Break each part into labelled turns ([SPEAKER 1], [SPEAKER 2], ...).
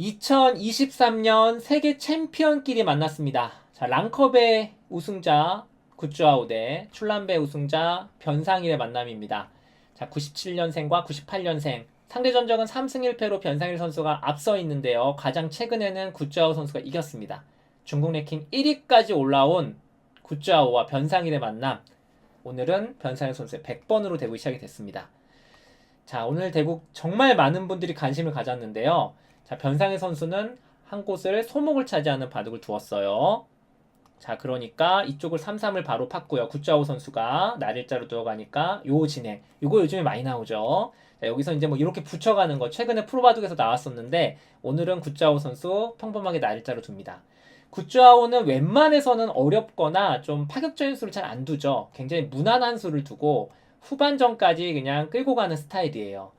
[SPEAKER 1] 2023년 세계 챔피언끼리 만났습니다. 자, 랑컵의 우승자 굿즈아우 대 출란배 우승자 변상일의 만남입니다. 자, 97년생과 98년생. 상대 전적은 3승 1패로 변상일 선수가 앞서 있는데요. 가장 최근에는 굿즈아우 선수가 이겼습니다. 중국 랭킹 1위까지 올라온 굿즈아우와 변상일의 만남. 오늘은 변상일 선수의 100번으로 대구 시작이 됐습니다. 자, 오늘 대국 정말 많은 분들이 관심을 가졌는데요. 자, 변상일 선수는 한 곳을 소목을 차지하는 바둑을 두었어요. 자, 그러니까 이쪽을 3-3을 바로 팠고요. 구자호 선수가 날일자로 들어가니까 요 진행. 요거 요즘에 많이 나오죠. 자, 여기서 이제 뭐 이렇게 붙여가는 거 최근에 프로바둑에서 나왔었는데 오늘은 구자호 선수 평범하게 날일자로 둡니다. 굿즈아오는 웬만해서는 어렵거나 좀 파격적인 수를 잘 안 두죠. 굉장히 무난한 수를 두고 후반전까지 그냥 끌고 가는 스타일이에요.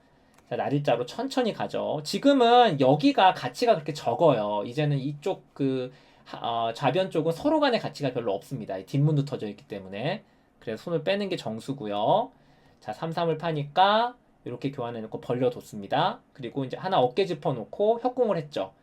[SPEAKER 1] 자, 날일자로 천천히 가죠. 지금은 여기가 가치가 그렇게 적어요. 이제는 이쪽 그 하- 어, 좌변 쪽은 서로 간의 가치가 별로 없습니다. 이 뒷문도 터져 있기 때문에. 그래서 손을 빼는 게 정수고요. 자, 3-3을 파니까 이렇게 교환해 놓고 벌려뒀습니다. 그리고 이제 하나 어깨 짚어 놓고 협공을 했죠.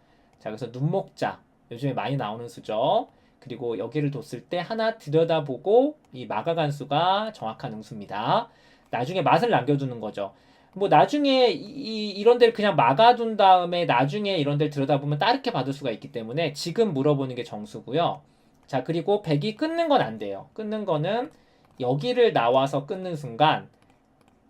[SPEAKER 1] 자, 그래서 눈목자. 요즘에 많이 나오는 수죠. 그리고 여기를 뒀을 때 하나 들여다보고 이 마가 간 수가 정확한 응수입니다. 나중에 맛을 남겨두는 거죠. 뭐 나중에 이, 이, 런 데를 그냥 막아둔 다음에 나중에 이런 데를 들여다보면 따르게 받을 수가 있기 때문에 지금 물어보는 게 정수고요. 자 그리고 백이 끊는 건 안 돼요. 끊는 거는 여기를 나와서 끊는 순간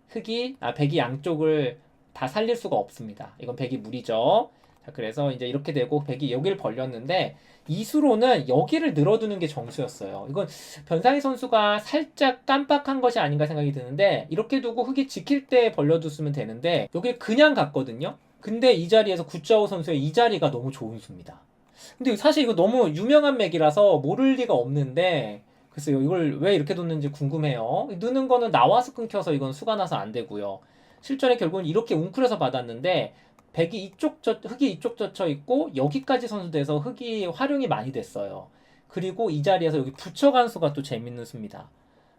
[SPEAKER 1] 흑이 아 백이 양쪽을 다 살릴 수가 없습니다. 이건 백이 무리죠. 자 그래서 이제 이렇게 되고 백이 여기를 벌렸는데 이수로는 여기를 늘어두는 게 정수였어요. 이건 변상희 선수가 살짝 깜빡한 것이 아닌가 생각이 드는데 이렇게 두고 흑이 지킬 때 벌려뒀으면 되는데 여기 그냥 갔거든요. 근데 이 자리에서 구자호 선수의 이 자리가 너무 좋은 수입니다. 근데 사실 이거 너무 유명한 맥이라서 모를 리가 없는데 글쎄요 이걸 왜 이렇게 뒀는지 궁금해요. 느는 거는 나와서 끊겨서 이건 수가 나서 안 되고요. 실전에 결국은 이렇게 웅크려서 받았는데 백이 이쪽 저 흑이 이쪽 젖혀 있고 여기까지 선수돼서 흑이 활용이 많이 됐어요. 그리고 이 자리에서 여기 붙여간 수가 또 재밌는 수입니다.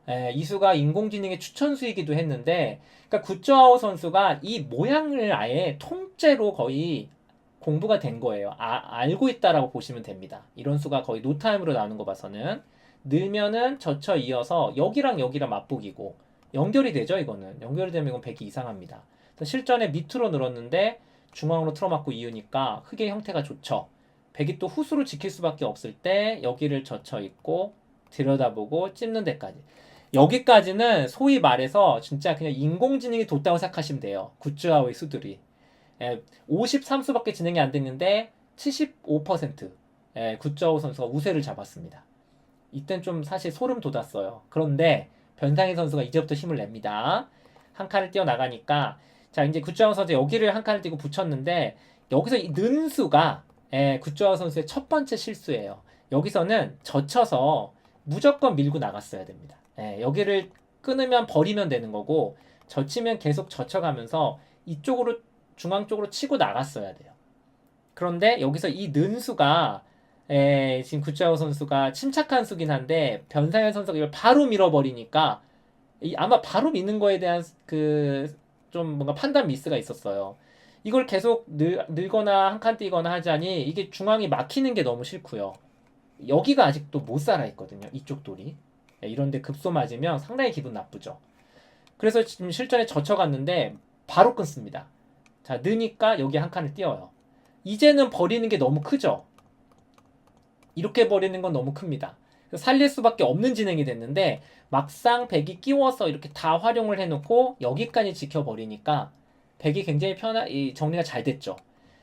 [SPEAKER 1] 에, 이 수가 인공지능의 추천수이기도 했는데, 그러니까 구쩌아오 선수가 이 모양을 아예 통째로 거의 공부가 된 거예요. 아, 알고 있다라고 보시면 됩니다. 이런 수가 거의 노타임으로 나오는 거 봐서는 늘면은 젖혀 이어서 여기랑 여기랑 맞보기고 연결이 되죠. 이거는 연결이 되면 이건 백이 이상합니다. 그래서 실전에 밑으로 늘었는데 중앙으로 틀어막고 이으니까 흑의 형태가 좋죠. 백이 또 후수를 지킬 수밖에 없을 때 여기를 젖혀 있고 들여다보고 찝는 데까지. 여기까지는 소위 말해서 진짜 그냥 인공지능이 뒀다고 생각하시면 돼요. 굿즈아우의 수들이. 예, 53수밖에 진행이 안 됐는데 75% 예, 굿즈아우 선수가 우세를 잡았습니다. 이땐 좀 사실 소름 돋았어요. 그런데 변상희 선수가 이제부터 힘을 냅니다. 한 칸을 뛰어 나가니까 자 이제 굿즈아우 선수 여기를 한 칸을 띄고 붙였는데 여기서 이 는수가 예, 굿즈아우 선수의 첫 번째 실수예요. 여기서는 젖혀서 무조건 밀고 나갔어야 됩니다. 예, 여기를 끊으면 버리면 되는 거고 젖히면 계속 젖혀가면서 이쪽으로 중앙 쪽으로 치고 나갔어야 돼요. 그런데 여기서 이 는수가 예, 지금 굿자오 선수가 침착한 수긴 한데 변상현 선수가 이걸 바로 밀어버리니까 이 아마 바로 미는 거에 대한 그 좀 뭔가 판단 미스가 있었어요. 이걸 계속 늘, 늘거나 한 칸 뛰거나 하자니 이게 중앙이 막히는 게 너무 싫고요. 여기가 아직도 못 살아 있거든요. 이쪽 돌이. 예, 이런데 급소 맞으면 상당히 기분 나쁘죠. 그래서 지금 실전에 젖혀갔는데 바로 끊습니다. 자, 느니까 여기 한 칸을 띄어요. 이제는 버리는 게 너무 크죠. 이렇게 버리는 건 너무 큽니다. 살릴 수밖에 없는 진행이 됐는데 막상 백이 끼워서 이렇게 다 활용을 해놓고 여기까지 지켜버리니까 백이 굉장히 편하, 이 정리가 잘 됐죠.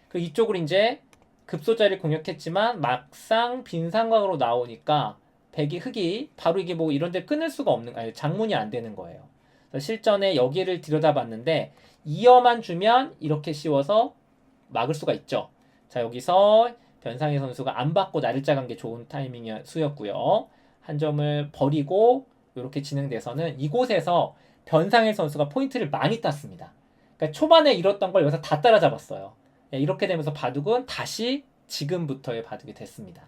[SPEAKER 1] 그 이쪽으로 이제 급소자를 공략했지만 막상 빈 상황으로 나오니까 백이 흑이 바로 이게 뭐 이런 데 끊을 수가 없는 아니 장문이 안 되는 거예요. 실전에 여기를 들여다봤는데 이어만 주면 이렇게 씌워서 막을 수가 있죠. 자 여기서 변상희 선수가 안 받고 나를자 간게 좋은 타이밍 수였고요. 한 점을 버리고 이렇게 진행돼서는 이곳에서 변상일 선수가 포인트를 많이 땄습니다. 그러니까 초반에 잃었던 걸 여기서 다 따라잡았어요. 예, 이렇게 되면서 바둑은 다시 지금부터의 바둑이 됐습니다.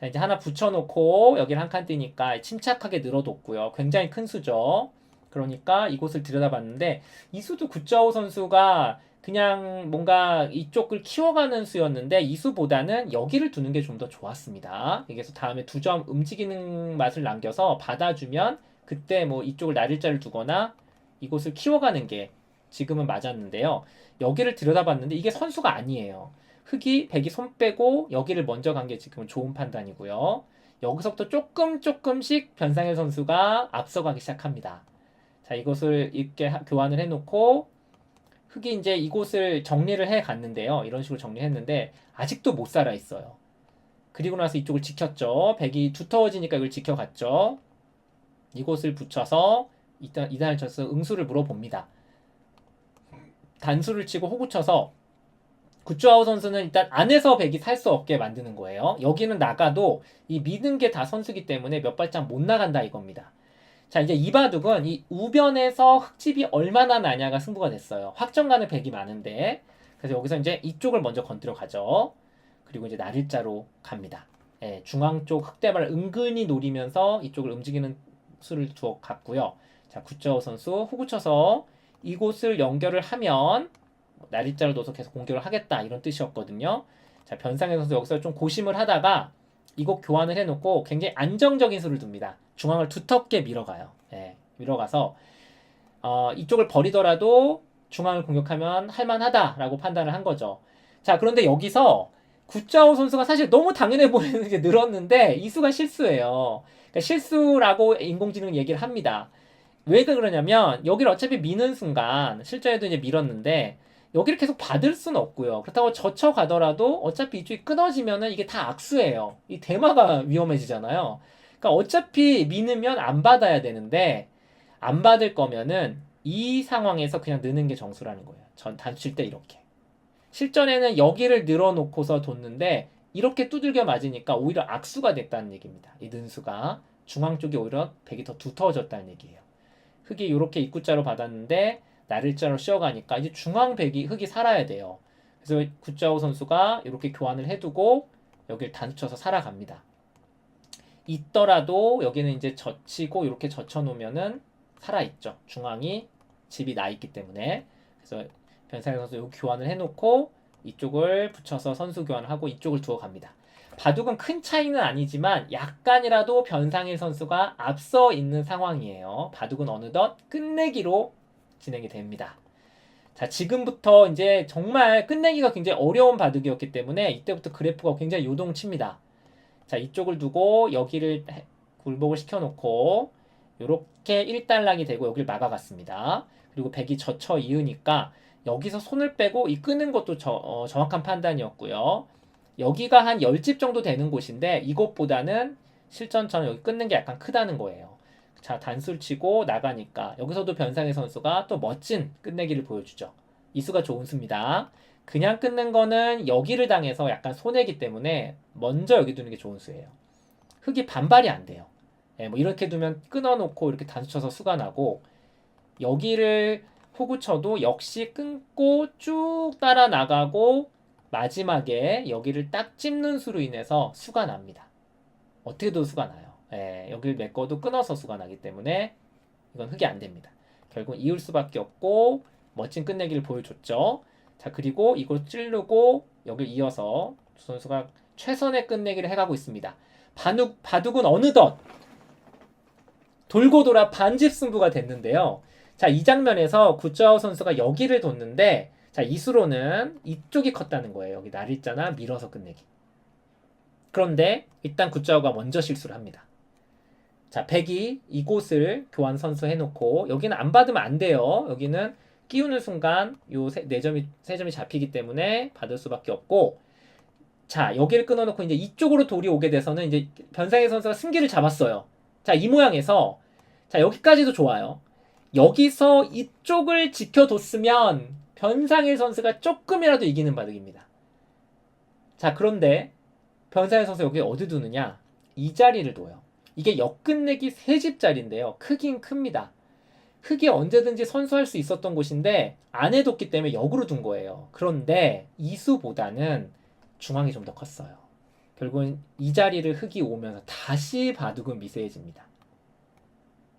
[SPEAKER 1] 자, 이제 하나 붙여놓고 여기를 한칸 띄니까 침착하게 늘어뒀고요. 굉장히 큰 수죠. 그러니까 이곳을 들여다봤는데 이 수도 구자호 선수가 그냥 뭔가 이쪽을 키워가는 수였는데 이 수보다는 여기를 두는 게 좀 더 좋았습니다. 그래서 다음에 두 점 움직이는 맛을 남겨서 받아주면 그때 뭐 이쪽을 나릴자를 두거나 이곳을 키워가는 게 지금은 맞았는데요. 여기를 들여다봤는데 이게 선수가 아니에요. 흑이 백이 손 빼고 여기를 먼저 간 게 지금은 좋은 판단이고요. 여기서부터 조금 조금씩 변상현 선수가 앞서가기 시작합니다. 자, 이것을 이렇게 하- 교환을 해놓고 흑이 이제 이곳을 정리를 해 갔는데요. 이런 식으로 정리했는데 아직도 못 살아 있어요. 그리고 나서 이쪽을 지켰죠. 백이 두터워지니까 이걸 지켜갔죠. 이곳을 붙여서 이단 이단을 쳐서 응수를 물어봅니다. 단수를 치고 호구 쳐서 구쭈아우 선수는 일단 안에서 백이 살 수 없게 만드는 거예요. 여기는 나가도 이 미는 게 다 선수기 때문에 몇 발짝 못 나간다 이겁니다. 자 이제 이 바둑은 이 우변에서 흑집이 얼마나 나냐가 승부가 됐어요. 확정가는 백이 많은데 그래서 여기서 이제 이쪽을 먼저 건드려 가죠. 그리고 이제 나릴자로 갑니다. 예, 중앙 쪽 흑대발을 은근히 노리면서 이쪽을 움직이는 수를 두어 갔고요. 자 구짜오 선수 후구 쳐서 이곳을 연결을 하면 나릴자를 넣어서 계속 공격을 하겠다 이런 뜻이었거든요. 자 변상현 선수 여기서 좀 고심을 하다가 이곳 교환을 해놓고 굉장히 안정적인 수를 둡니다. 중앙을 두텁게 밀어가요. 예, 밀어가서 어, 이쪽을 버리더라도 중앙을 공격하면 할만하다라고 판단을 한 거죠. 자 그런데 여기서 구짜오 선수가 사실 너무 당연해 보이는 게 늘었는데 이 수가 실수예요. 그러니까 실수라고 인공지능 얘기를 합니다. 왜 그러냐면 여기를 어차피 미는 순간 실전에도 이제 밀었는데 여기를 계속 받을 수는 없고요. 그렇다고 젖혀 가더라도 어차피 이쪽이 끊어지면은 이게 다 악수예요. 이 대마가 위험해지잖아요. 그러니까 어차피 미으면 안 받아야 되는데 안 받을 거면은 이 상황에서 그냥 느는 게 정수라는 거예요. 전 단칠 때 이렇게. 실전에는 여기를 늘어놓고서 뒀는데 이렇게 두들겨 맞으니까 오히려 악수가 됐다는 얘기입니다. 이 는수가 중앙 쪽이 오히려 백이 더 두터워졌다는 얘기예요. 흑이 이렇게 입구자로 받았는데 나를자로 씌어가니까 이제 중앙 백이 흑이 살아야 돼요. 그래서 구자오 선수가 이렇게 교환을 해두고 여기를 단추쳐서 살아갑니다. 있더라도 여기는 이제 젖히고 이렇게 젖혀 놓으면은 살아있죠. 중앙이 집이 나 있기 때문에 그래서 변상현 선수 여기 교환을 해놓고 이쪽을 붙여서 선수 교환을 하고 이쪽을 두어 갑니다. 바둑은 큰 차이는 아니지만 약간이라도 변상일 선수가 앞서 있는 상황이에요. 바둑은 어느덧 끝내기로 진행이 됩니다. 자, 지금부터 이제 정말 끝내기가 굉장히 어려운 바둑이었기 때문에 이때부터 그래프가 굉장히 요동칩니다. 자, 이쪽을 두고 여기를 해- 굴복을 시켜놓고 이렇게 일단락이 되고 여기를 막아갔습니다. 그리고 백이 젖혀 이으니까 여기서 손을 빼고 이 끄는 것도 저- 어, 정확한 판단이었고요. 여기가 한 10집 정도 되는 곳인데 이것보다는 실전처럼 여기 끊는 게 약간 크다는 거예요. 자, 단수를 치고 나가니까 여기서도 변상의 선수가 또 멋진 끝내기를 보여주죠. 이 수가 좋은 수입니다. 그냥 끊는 거는 여기를 당해서 약간 손해기 때문에 먼저 여기 두는 게 좋은 수예요. 흙이 반발이 안 돼요. 예, 뭐 이렇게 두면 끊어놓고 이렇게 단수 쳐서 수가 나고 여기를 호구 쳐도 역시 끊고 쭉 따라 나가고 마지막에 여기를 딱 찝는 수로 인해서 수가 납니다. 어떻게 도 수가 나요. 예, 여기를 메꿔도 끊어서 수가 나기 때문에 이건 흙이 안 됩니다. 결국 이을 수밖에 없고 멋진 끝내기를 보여줬죠. 자 그리고 이걸 찌르고 여기를 이어서 두 선수가 최선의 끝내기를 해가고 있습니다. 바둑, 바둑은 어느덧 돌고 돌아 반집 승부가 됐는데요. 자, 이 장면에서 구짜오 선수가 여기를 뒀는데, 자, 이수로는 이쪽이 컸다는 거예요. 여기 날 있잖아 밀어서 끝내기. 그런데 일단 구짜오가 먼저 실수를 합니다. 자, 백이 이곳을 교환 선수 해놓고, 여기는 안 받으면 안 돼요. 여기는 끼우는 순간 요네 점이 세 점이 잡히기 때문에 받을 수밖에 없고, 자, 여기를 끊어놓고 이제 이쪽으로 돌이 오게 돼서는 이제 변상의 선수가 승기를 잡았어요. 자, 이 모양에서 자, 여기까지도 좋아요. 여기서 이쪽을 지켜뒀으면 변상일 선수가 조금이라도 이기는 바둑입니다. 자, 그런데 변상일 선수 여기 어디 두느냐? 이 자리를 둬요. 이게 역끝내기 세 집자리인데요. 크긴 큽니다. 흙이 언제든지 선수할 수 있었던 곳인데 안 해뒀기 때문에 역으로 둔 거예요. 그런데 이수보다는 중앙이 좀 더 컸어요. 결국은 이 자리를 흙이 오면서 다시 바둑은 미세해집니다.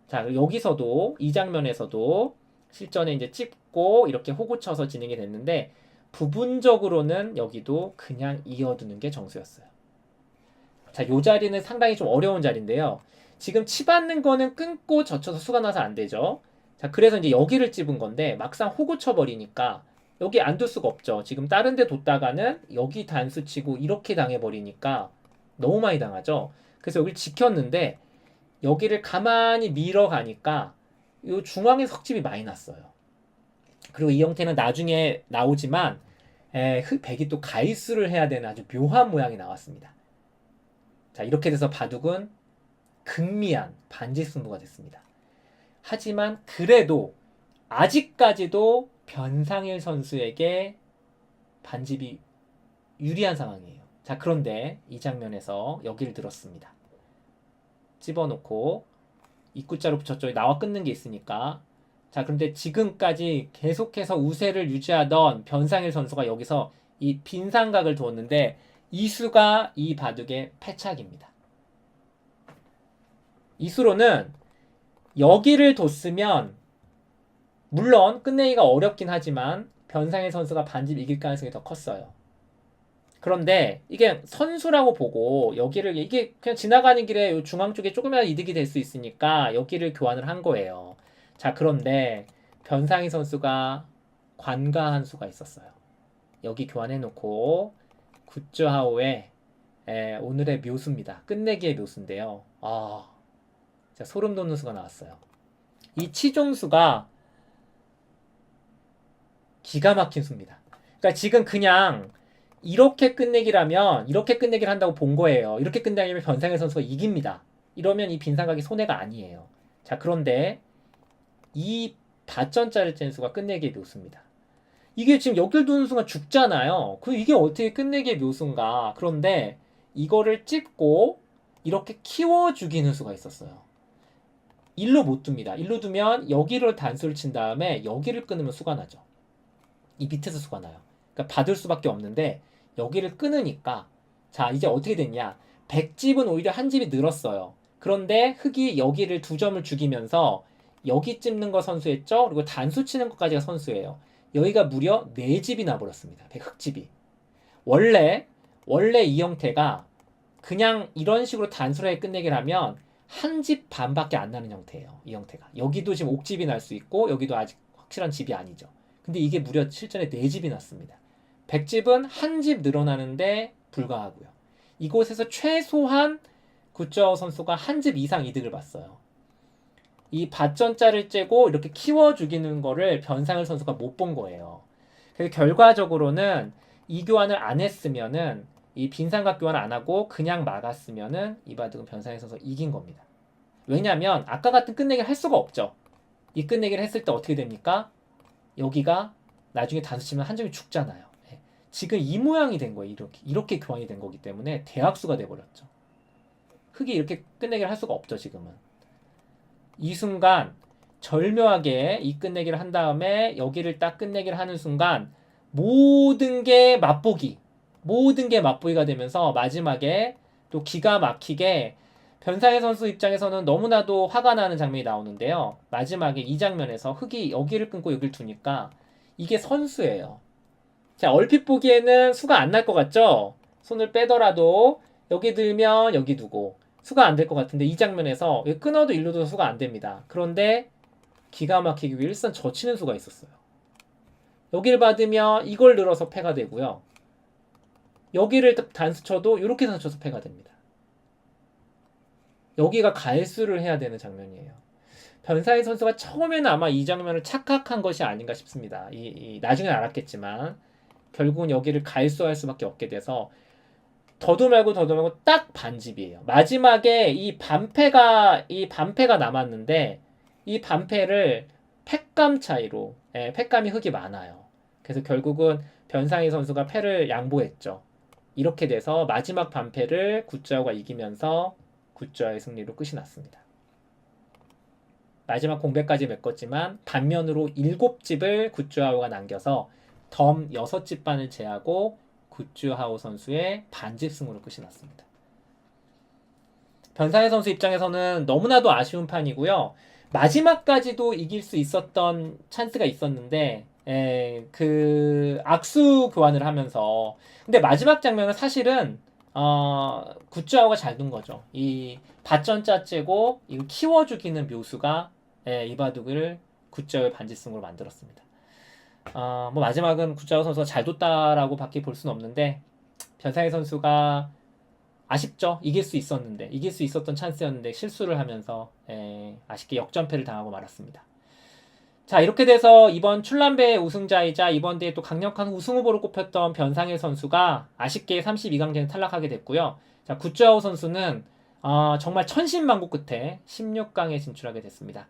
[SPEAKER 1] 자, 여기서도 이 장면에서도 실전에 이제 찝고 이렇게 호구 쳐서 진행이 됐는데 부분적으로는 여기도 그냥 이어두는 게 정수였어요. 자, 요 자리는 상당히 좀 어려운 자리인데요. 지금 치받는 거는 끊고 젖혀서 수가 나서 안 되죠. 자, 그래서 이제 여기를 찝은 건데 막상 호구 쳐버리니까 여기 안 둘 수가 없죠. 지금 다른 데 뒀다가는 여기 단수 치고 이렇게 당해버리니까 너무 많이 당하죠. 그래서 여기를 지켰는데 여기를 가만히 밀어가니까 요 중앙에 석집이 많이 났어요. 그리고 이 형태는 나중에 나오지만 에, 흑- 백이 또 가이수를 해야 되는 아주 묘한 모양이 나왔습니다. 자 이렇게 돼서 바둑은 극미한 반지 승부가 됐습니다. 하지만 그래도 아직까지도 변상일 선수에게 반집이 유리한 상황이에요. 자 그런데 이 장면에서 여기를 들었습니다. 집어넣고 입구자로 붙였죠. 나와 끊는 게 있으니까. 자, 그런데 지금까지 계속해서 우세를 유지하던 변상일 선수가 여기서 이 빈상각을 두었는데 이수가 이 바둑의 패착입니다. 이수로는 여기를 뒀으면 물론 끝내기가 어렵긴 하지만 변상일 선수가 반집 이길 가능성이 더 컸어요. 그런데 이게 선수라고 보고 여기를 이게 그냥 지나가는 길에 요 중앙 쪽에 조금이라도 이득이 될 수 있으니까 여기를 교환을 한 거예요. 자 그런데 변상희 선수가 관가 한 수가 있었어요. 여기 교환해 놓고 굿즈하우의 에, 오늘의 묘수입니다. 끝내기의 묘수인데요. 아, 진짜 소름 돋는 수가 나왔어요. 이 치종수가 기가 막힌 수입니다. 그러니까 지금 그냥 이렇게 끝내기라면 이렇게 끝내기를 한다고 본 거예요. 이렇게 끝내기면 변상현 선수가 이깁니다. 이러면 이 빈상각이 손해가 아니에요. 자 그런데 이 밭전짜리 젠수가 끝내기의 묘수입니다. 이게 지금 두는 순간 죽잖아요. 그 이게 어떻게 끝내기의 묘수인가? 그런데 이거를 찝고 이렇게 키워 죽이는 수가 있었어요. 일로 못 둡니다. 일로 두면 여기를 단수를 친 다음에 여기를 끊으면 수가 나죠. 이 밑에서 수가 나요. 그러니까 받을 수밖에 없는데 여기를 끊으니까 자 이제 어떻게 됐냐? 백집은 오히려 한 집이 늘었어요. 그런데 흑이 여기를 두 점을 죽이면서 여기 찝는 거 선수했죠. 그리고 단수 치는 것까지가 선수예요. 여기가 무려 네 집이 나버렸습니다. 백흑집이. 원래 원래 이 형태가 그냥 이런 식으로 끝내기를 하면 한 집 반밖에 안 나는 형태예요. 이 형태가. 여기도 지금 옥집이 날 수 있고 여기도 아직 확실한 집이 아니죠. 근데 이게 무려 실전에 네 집이 났습니다. 백집은 한 집 늘어나는데 불과하고요. 이곳에서 최소한 구쩌 선수가 한 집 이상 이득을 봤어요. 이 밭전자를 째고 이렇게 키워 죽이는 거를 변상을 선수가 못 본 거예요. 그래서 결과적으로는 이 교환을 안 했으면은 이 빈상각 교환을 안 하고 그냥 막았으면은 이 바둑은 변상일 선수가 이긴 겁니다. 왜냐하면 아까 같은 끝내기를 할 수가 없죠. 이 끝내기를 했을 때 어떻게 됩니까? 여기가 나중에 단수 치면 한 점이 죽잖아요. 예. 지금 이 모양이 된 거예요. 이렇게 이렇게 교환이 된 거기 때문에 대학수가 돼 버렸죠. 흑이 이렇게 끝내기를 할 수가 없죠. 지금은 이 순간 절묘하게 이 끝내기를 한 다음에 여기를 딱 끝내기를 하는 순간 모든 게 맛보기 모든 게 맛보기가 되면서 마지막에 또 기가 막히게 변상의 선수 입장에서는 너무나도 화가 나는 장면이 나오는데요. 마지막에 이 장면에서 흑이 여기를 끊고 여기를 두니까 이게 선수예요. 자, 얼핏 보기에는 수가 안 날 것 같죠? 손을 빼더라도 여기 들면 여기 두고 수가 안 될 것 같은데 이 장면에서 끊어도 일로 둬도 수가 안 됩니다. 그런데 기가 막히게 일선 젖히는 수가 있었어요. 여기를 받으면 이걸 늘어서 패가 되고요. 여기를 단수 쳐도 이렇게 단수 쳐서 패가 됩니다. 여기가 갈수를 해야 되는 장면이에요. 변사희 선수가 처음에는 아마 이 장면을 착각한 것이 아닌가 싶습니다. 이, 이 나중에 알았겠지만 결국은 여기를 갈수할 수밖에 없게 돼서 더도 말고 더도 말고 딱 반집이에요. 마지막에 이 반패가 이 반패가 남았는데 이 반패를 패감 차이로 예, 패감이 흑이 많아요. 그래서 결국은 변상희 선수가 패를 양보했죠. 이렇게 돼서 마지막 반패를 굿즈아우가 이기면서 굿즈아의 승리로 끝이 났습니다. 마지막 공백까지 메꿨지만 반면으로 7집을 굿즈아우가 남겨서 덤 6집 반을 제하고 굿즈하우 선수의 반집 승으로 끝이 났습니다. 변상혜 선수 입장에서는 너무나도 아쉬운 판이고요. 마지막까지도 이길 수 있었던 찬스가 있었는데 에, 그 악수 교환을 하면서 근데 마지막 장면은 사실은 어, 굿즈아우가 잘 둔 거죠. 이 밭전 짜째고 이거 키워 죽이는 묘수가 예, 이바둑을 굿즈아우의 반지승으로 만들었습니다. 어, 뭐 마지막은 굿즈아우 선수가 잘 뒀다라고 밖에 볼 수는 없는데 변상희 선수가 아쉽죠. 이길 수 있었는데 이길 수 있었던 찬스였는데 실수를 하면서 예, 아쉽게 역전패를 당하고 말았습니다. 자 이렇게 돼서 이번 출란배 우승자이자 이번 대회 또 강력한 우승 후보로 꼽혔던 변상일 선수가 아쉽게 32강전에 탈락하게 됐고요. 자 굿즈아우 선수는 어, 정말 천신만고 끝에 16강에 진출하게 됐습니다.